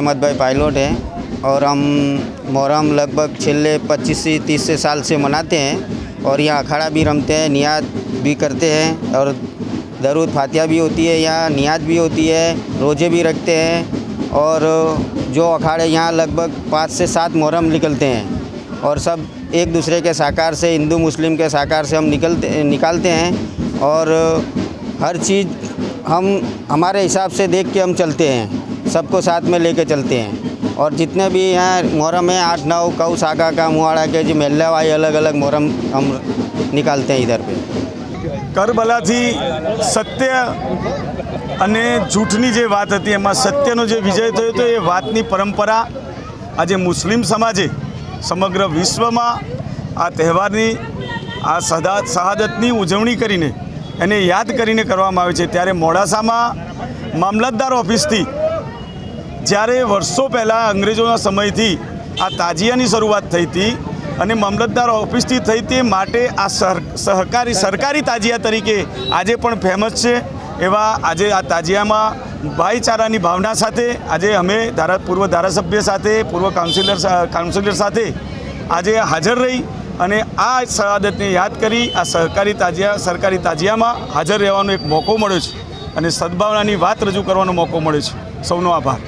अहमद भाई पायलट हैं और हम मोहरम लगभग छिले पच्चीस से तीस से साल से मनाते हैं और यहाँ अखाड़ा भी रमते हैं, नियात भी करते हैं और दरूद फातिया भी होती है, यहाँ नियात भी होती है, रोज़े भी रखते हैं और जो अखाड़े यहाँ लगभग पाँच से सात मुहर्रम निकलते हैं और सब एक दूसरे के साकार से, हिंदू मुस्लिम के साकार से हम निकलते, निकालते हैं और हर चीज़ हम, हमारे हिसाब से देख के हम चलते हैं। सबको साथ में लेके चलते हैं और जितने भी यहाँ मुहर्रम है आठ नौ कऊ सागा का मुहाड़ा के जो मेला वाई अलग अलग मुहर्रम हम निकालते हैं इधर पे કરબલાથી સત્ય અને જૂઠની જે વાત હતી એમાં સત્યનો જે વિજય થયો હતો એ વાતની પરંપરા આજે મુસ્લિમ સમાજે સમગ્ર વિશ્વમાં આ તહેવારની આ સદા શહાદતની ઉજવણી કરીને એને યાદ કરીને કરવામાં આવે છે ત્યારે મોડાસામાં મામલતદાર ઓફિસથી જ્યારે વર્ષો પહેલાં અંગ્રેજોના સમયથી આ તાજિયાની શરૂઆત થઈ હતી અને મામલતદાર ઓફિસથી થઈ તે માટે આ સહકારી, સરકારી તાજિયા તરીકે આજે પણ ફેમસ છે. એવા આજે આ તાજિયામાં ભાઈચારાની ભાવના સાથે આજે અમે ધારા, પૂર્વ ધારાસભ્ય સાથે, પૂર્વ કાઉન્સિલર કાઉન્સિલર સાથે આજે હાજર રહી અને આ સહાદતને યાદ કરી આ સહકારી તાજિયા, સરકારી તાજિયામાં હાજર રહેવાનો એક મોકો મળ્યો છે અને સદભાવનાની વાત રજૂ કરવાનો મોકો મળ્યો છે. સૌનો આભાર.